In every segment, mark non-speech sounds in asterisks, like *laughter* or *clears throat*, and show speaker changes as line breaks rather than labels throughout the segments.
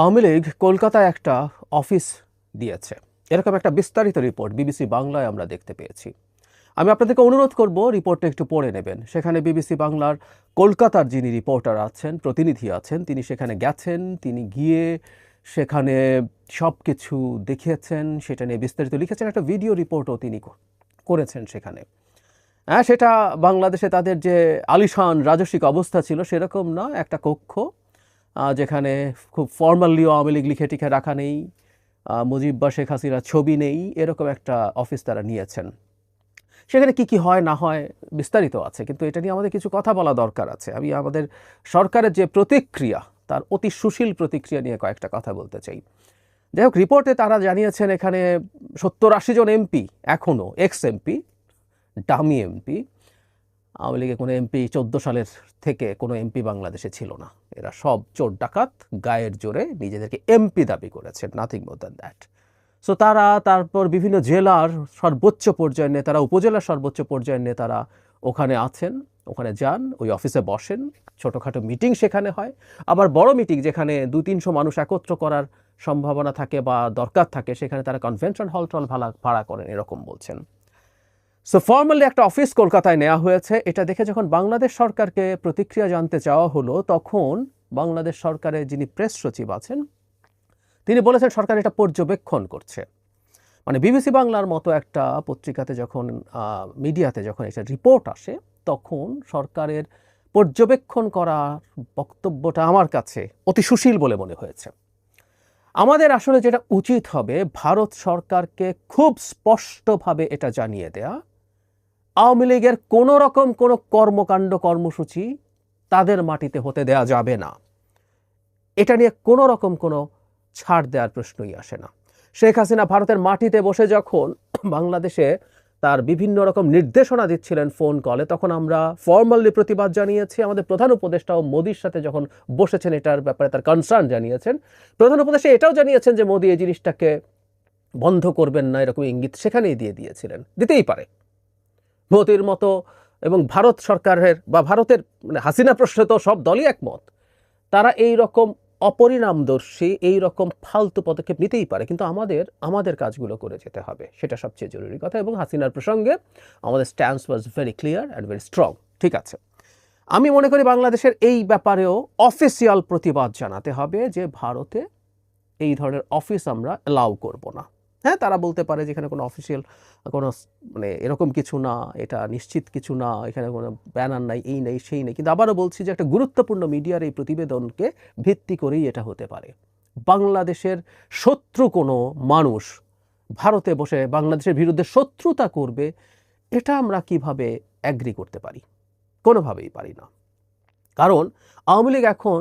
আওয়ামী লীগ কলকাতায় একটা অফিস দিয়েছে। এরকম একটা বিস্তারিত রিপোর্ট বিবিসি বাংলায় আমরা দেখতে পেয়েছি। আমি আপনাদেরকে অনুরোধ করব, রিপোর্টটা একটু পড়ে নেবেন। সেখানে বিবিসি বাংলার কলকাতার যিনি রিপোর্টার আছেন, প্রতিনিধি আছেন, তিনি সেখানে গেছেন, তিনি গিয়ে সেখানে সব কিছু দেখিয়েছেন, সেটা নিয়ে বিস্তারিত লিখেছেন। একটা ভিডিও রিপোর্টও তিনি করেছেন সেখানে। হ্যাঁ সেটা বাংলাদেশে তাদের যে আলিশান রাজস্বিক অবস্থা ছিল সেরকম না, একটা কক্ষ। যেখানে খুব ফর্মালিও আওয়ামী লীগ লিখে টিখে রাখা নেই মুজিব বা শেখ হাসিনার ছবি নেই, এরকম একটা অফিস তারা নিয়েছেন। সেখানে কি কি হয়, না হয়, বিস্তারিত আছে, কিন্তু এটা নিয়ে আমাদের কিছু কথা বলা দরকার আছে। আমি আমাদের সরকারের যে প্রতিক্রিয়া, তার অতি সুশীল প্রতিক্রিয়া নিয়ে কয়েকটা কথা বলতে চাই। যাই হোক রিপোর্টে তারা জানিয়েছেন এখানে সত্তর আশি জন এমপি এখনও ex MP dummy MP Awami লীগের কোনো এমপি চোদ্দ সালের থেকে কোনো এমপি বাংলাদেশে ছিল না। এরা সব চোর ডাকাত, গায়ের জোরে নিজেদেরকে এমপি দাবি করেছেন nothing more than that so তারা তারপর বিভিন্ন জেলার সর্বোচ্চ পর্যায়ের নেতারা, উপজেলার সর্বোচ্চ পর্যায়ের নেতারা ওখানে আছেন, ওখানে যান, ওই অফিসে বসেন, ছোটোখাটো মিটিং সেখানে হয়। আবার বড় মিটিং যেখানে দু তিনশো মানুষ একত্র করার সম্ভাবনা থাকে বা দরকার থাকে, সেখানে তারা কনভেনশন হল টল ভাড়া ভাড়া করেন, এরকম বলছেন। সো ফর্মালি একটা অফিস কলকাতায় নেওয়া হয়েছে। এটা দেখে যখন বাংলাদেশ সরকারকে প্রতিক্রিয়া জানতে চাওয়া হলো, তখন বাংলাদেশ সরকারের যিনি প্রেস সচিব আছেন, তিনি বলেছেন সরকার এটা পর্যবেক্ষণ করছে। মানে বিবিসি বাংলার মতো একটা পত্রিকাতে যখন মিডিয়াতে যখন এটা রিপোর্ট আসে, তখন সরকারের পর্যবেক্ষণ করার বক্তব্যটা আমার কাছে অতি সুশীল বলে মনে হয়েছে। আমাদের আসলে যেটা উচিত হবে, ভারত সরকারকে খুব স্পষ্টভাবে এটা জানিয়ে দেয়া আওয়ামী লীগের কোনো রকম কোনো কর্মকাণ্ড, কর্মসূচি তাদের মাটিতে হতে দেয়া যাবে না। এটা নিয়ে কোনো রকম কোনো ছাড় দেওয়ার প্রশ্নই আসে না। শেখ হাসিনা ভারতের মাটিতে বসে যখন বাংলাদেশে তার বিভিন্ন রকম নির্দেশনা দিচ্ছিলেন ফোন কলে, তখন আমরা ফর্মালি প্রতিবাদ জানিয়েছি। আমাদের প্রধান উপদেষ্টাও মোদির সাথে যখন বসেছেন, এটার ব্যাপারে তার কনসার্ন জানিয়েছেন। প্রধান উপদেষ্টা এটাও জানিয়েছেন যে, মোদি এই জিনিসটাকে বন্ধ করবেন না। এরকম ইঙ্গিত সেখানেই দিয়ে দিয়েছিলেন। দিতেই পারে। মোদির মতো এবং ভারত সরকারের বা ভারতের মানে হাসিনা প্রশ্নে তো সব দলই একমত। তারা এই রকম অপরিণামদর্শী, এই রকম ফালতু পদক্ষেপ নিতেই পারে। কিন্তু আমাদের আমাদের কাজগুলো করে যেতে হবে। সেটা সবচেয়ে জরুরি কথা এবং হাসিনার প্রসঙ্গে আমাদের stance was very clear and very strong ঠিক আছে। আমি মনে করি বাংলাদেশের এই ব্যাপারেও অফিসিয়াল প্রতিবাদ জানাতে হবে যে ভারতে এই ধরনের অফিস আমরা অ্যালাউ করব না। হ্যাঁ তারা বলতে পারে যেখানে কোনো অফিসিয়াল কোনো মানে এরকম কিছু না, এটা নিশ্চিত কিছু না, এখানে কোনো ব্যানার নাই, এই নেই, সেই নেই। কিন্তু আবারও বলছি যে একটা গুরুত্বপূর্ণ মিডিয়ার এই প্রতিবেদনকে ভিত্তি করেই এটা হতে পারে। বাংলাদেশের শত্রু কোনো মানুষ ভারতে বসে বাংলাদেশের বিরুদ্ধে শত্রুতা করবে, এটা আমরা কীভাবে অ্যাগ্রি করতে পারি? কোনোভাবেই পারি না। কারণ আওয়ামী লীগ এখন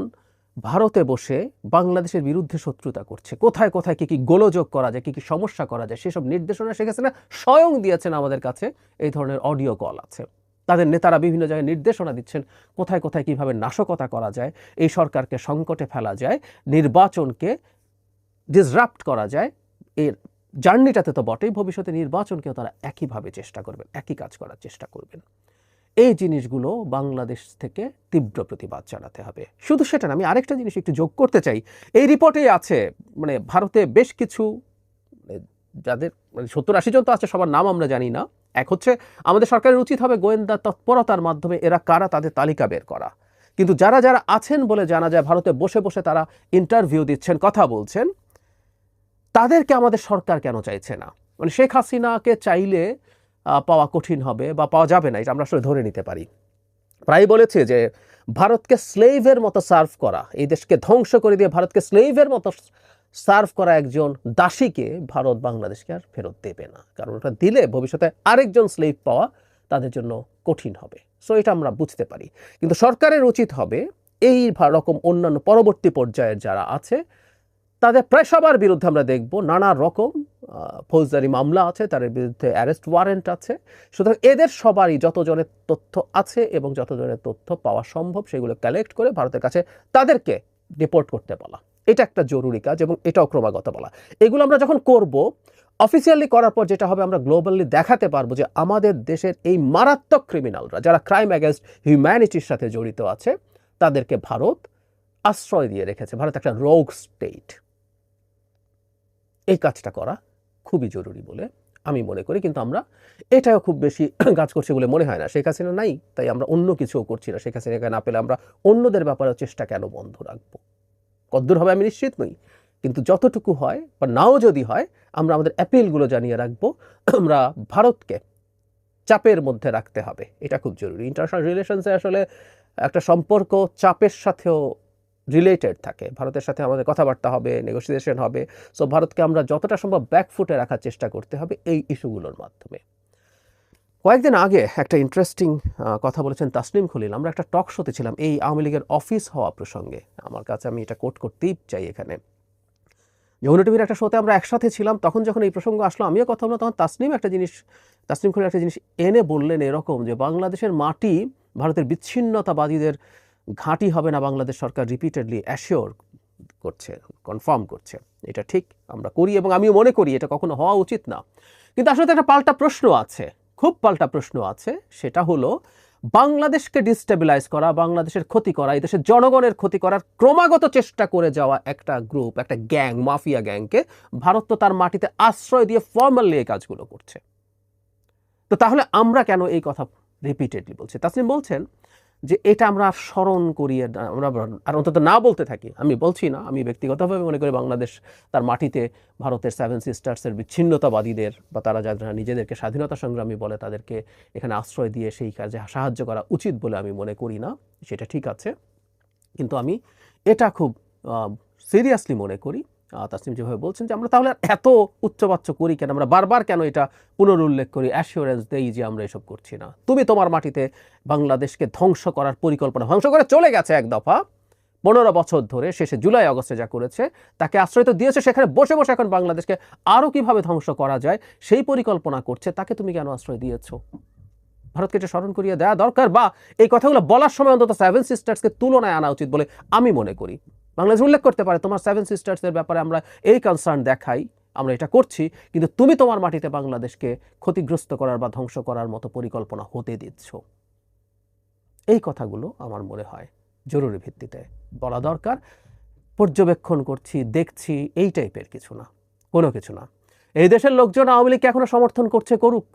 ভারতে বসে বাংলাদেশের বিরুদ্ধে শত্রুতা করছে। কোথায় কোথায় কি কি গোলযোগ করা যায়, কি কি সমস্যা করা যায়, সেসব নির্দেশনা শেখ হাসিনা স্বয়ং দিয়েছেন আমাদের কাছে। এই ধরনের অডিও কল আছে। তাদের নেতারা বিভিন্ন জায়গায় নির্দেশনা দিচ্ছেন, কোথায় কোথায় কীভাবে নাশকতা করা যায়, এই সরকারকে সংকটে ফেলা যায়, নির্বাচনকে ডিসরাপ্ট করা যায়, এর জার্নিটাতে তো বটেই, ভবিষ্যতে নির্বাচনকেও তারা একইভাবে চেষ্টা করবেন, একই কাজ করার চেষ্টা করবেন। এই জিনিসগুলো বাংলাদেশ থেকে তীব্র প্রতিবাদ জানাতে হবে। শুধু সেটা না, আমি আরেকটা জিনিস একটু যোগ করতে চাই। এই রিপোর্টেই আছে মানে ভারতে বেশ কিছু মানে যাদের মানে সত্তর আশি জন তো আছে, সবার নাম আমরা জানি না। এক হচ্ছে, আমাদের সরকারের উচিত হবে গোয়েন্দা তৎপরতার মাধ্যমে এরা কারা, তাদের তালিকা বের করা। কিন্তু যারা যারা আছেন বলে জানা যায়, ভারতে বসে বসে তারা ইন্টারভিউ দিচ্ছেন, কথা বলছেন, তাদেরকে আমাদের সরকার কেন চাইছে না? মানে শেখ হাসিনাকে চাইলে পাওয়া কঠিন হবে বা পাওয়া যাবে না, এটা আমরা আসলে ধরে নিতে পারি। প্রায় বলেছে যে, ভারতকে স্লেভের মতো সার্ভ করা, এই দেশকে ধ্বংস করে দিয়ে ভারতকে স্লেভের মতো সার্ভ করা একজন দাসীকে ভারত বাংলাদেশকে আর ফেরত দেবে না। কারণ ওটা দিলে ভবিষ্যতে আরেকজন স্লেভ পাওয়া তাদের জন্য কঠিন হবে। সো এটা আমরা বুঝতে পারি। কিন্তু সরকারের উচিত হবে, এই রকম অন্যান্য পরবর্তী পর্যায়ের যারা আছে, তাদের প্রায় সবার বিরুদ্ধে আমরা দেখব নানা রকম ফৌজদারি মামলা আছে, তাদের বিরুদ্ধে অ্যারেস্ট ওয়ারেন্ট আছে। সুতরাং এদের সবারই যতজনের তথ্য আছে এবং যতজনের তথ্য পাওয়া সম্ভব, সেগুলো কালেক্ট করে ভারতের কাছে তাদেরকে রিপোর্ট করতে বলা। এটা একটা জরুরি কাজ এবং এটাও ক্রমাগত বলা। এগুলো আমরা যখন করব অফিসিয়ালি করার পর যেটা হবে, আমরা গ্লোবালি দেখাতে পারব যে আমাদের দেশের এই মারাত্মক ক্রিমিনালরা যারা ক্রাইম অ্যাগেনস্ট হিউম্যানিটির সাথে জড়িত আছে, তাদেরকে ভারত আশ্রয় দিয়ে রেখেছে। ভারত একটা রোগ স্টেট এই কাজটা করা খুবই জরুরি বলে আমি মনে করি। কিন্তু আমরা এটাও খুব বেশি *clears throat* কাজ করছি বলে মনে হয় না। শেখ হাসিনা নাই, তাই আমরা অন্য কিছুও করছি না। শেখ হাসিনাকে না পেলে আমরা অন্যদের ব্যাপারেও চেষ্টা কেন বন্ধ রাখব? কদ্দূর হবে আমি নিশ্চিত নই। কিন্তু যতটুকু হয় বা নাও যদি হয়, আমরা আমাদের অ্যাপিলগুলো জানিয়ে রাখব। *clears throat* আমরা ভারতকে চাপের মধ্যে রাখতে হবে। এটা খুব জরুরি। ইন্টারন্যাশনাল রিলেশনসে আসলে একটা সম্পর্ক চাপের সাথেও রিলেটেড থাকে। ভারতের সাথে আমাদের কথাবার্তা হবে নেগোসিয়েশন হবে। সো ভারতকে আমরা যতটা সম্ভব ব্যাকফুটে রাখার চেষ্টা করতে হবে এই ইস্যুগুলোর মাধ্যমে। কয়েকদিন আগে একটা ইন্টারেস্টিং কথা বলেছেন তাসলিম খলিল। আমরা একটা টক শোতে ছিলাম এই আওয়ামী লীগের অফিস হওয়া প্রসঙ্গে। আমার কাছে আমি এটা কোট করতেই চাই এখানে। যমুনা টিভির একটা শোতে আমরা একসাথে ছিলাম, তখন যখন এই প্রসঙ্গ আসলো, আমিও কথা বললাম, তখন তাসনিম একটা জিনিস, তাসনিম খলিল একটা জিনিস এনে বললেন এরকম যে, বাংলাদেশের মাটি ভারতের বিচ্ছিন্নতাবাদীদের ঘাঁটি হবে না বাংলাদেশ সরকার রিপিটেডলি অ্যাসিওর করছে কনফার্ম করছে। এটা ঠিক, আমরা করি এবং আমিও মনে করি এটা কখনো হওয়া উচিত না। কিন্তু আসলে একটা পাল্টা প্রশ্ন আছে, খুব পাল্টা প্রশ্ন আছে, সেটা হলো বাংলাদেশকে ডিস্টেবিলাইজ করা, বাংলাদেশের ক্ষতি করা, এই দেশের জনগণের ক্ষতি করার ক্রমাগত চেষ্টা করে যাওয়া একটা গ্রুপ একটা গ্যাং মাফিয়া গ্যাংকে ভারত তো তার মাটিতে আশ্রয় দিয়ে ফর্মালি এই কাজগুলো করছে। তো তাহলে আমরা কেন এই কথা রিপিটেডলি বলছি? তাসলিম বলছেন যে এটা আমরা স্মরণ করিয়ে আমরা আর অন্তত না বলতে থাকি। আমি বলছি না, আমি ব্যক্তিগতভাবে মনে করি বাংলাদেশ তার মাটিতে ভারতের সেভেন সিস্টার্সের বিচ্ছিন্নতাবাদীদের বা তারা যারা নিজেদেরকে স্বাধীনতা সংগ্রামী বলে তাদেরকে এখানে আশ্রয় দিয়ে সেই কাজে সাহায্য করা উচিত বলে আমি মনে করি না, সেটা ঠিক আছে। কিন্তু আমি এটা খুব সিরিয়াসলি মনে করি তাসনিম যেভাবে বলছেন যে আমরা তাহলে এত উচ্চবাচ্য করি কেন? আমরা বারবার কেন এটা পুনরুল্লেখ করি? অ্যাসিওরেন্স দেই যে আমরা এসব করছি না। তুমি তোমার মাটিতে বাংলাদেশকে ধ্বংস করার পরিকল্পনা, ধ্বংস করে চলে গেছে এক দফা। পনেরো বছর ধরে শেষে জুলাই আগস্টে যা করেছে, তাকে আশ্রয় তো দিয়েছে, সেখানে বসে বসে এখন বাংলাদেশকে আরও কীভাবে ধ্বংস করা যায়, সেই পরিকল্পনা করছে, তাকে তুমি কেন আশ্রয় দিয়েছ? ভারতকে এটা স্মরণ করিয়ে দেওয়া দরকার বা এই কথাগুলো বলার সময় অন্তত সেভেন সিস্টার্সকে তুলনায় আনা উচিত বলে আমি মনে করি। বাংলাদেশ উল্লেখ করতে পারে, তোমার সেভেন সিস্টার্সের ব্যাপারে আমরা এই কনসার্ন দেখাই, আমরা এটা করছি, কিন্তু তুমি তোমার মাটিতে বাংলাদেশকে ক্ষতিগ্রস্ত করার বা ধ্বংস করার মতো পরিকল্পনা হতে দিচ্ছ। এই কথাগুলো আমার মনে হয় জরুরি ভিত্তিতে বলা দরকার। পর্যবেক্ষণ করছি, দেখছি, এই টাইপের কিছু না, কোনো কিছু না। এই দেশের লোকজন আওয়ামী লীগকে এখনও সমর্থন করছে, করুক।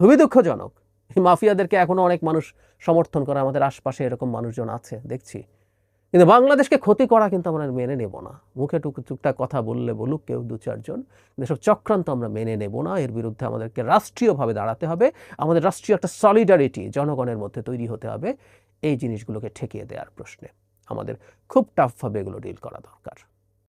খুবই দুঃখজনক। এই মাফিয়াদেরকে এখনও অনেক মানুষ সমর্থন করে, আমাদের আশপাশে এরকম মানুষজন আছে, দেখছি। কিন্তু বাংলাদেশকে ক্ষতি করা কিন্তু আমরা মেনে নেব না। মুখে টুক টুকটাক কথা বললে বলুক, কেউ দু চারজন। এসব চক্রান্ত আমরা মেনে নেব না। এর বিরুদ্ধে আমাদেরকে রাষ্ট্রীয়ভাবে দাঁড়াতে হবে। আমাদের রাষ্ট্রীয় একটা সলিডারিটি জনগণের মধ্যে তৈরি হতে হবে। এই জিনিসগুলোকে ঠেকিয়ে দেওয়ার প্রশ্নে আমাদের খুব টাফভাবে এগুলো ডিল করা দরকার।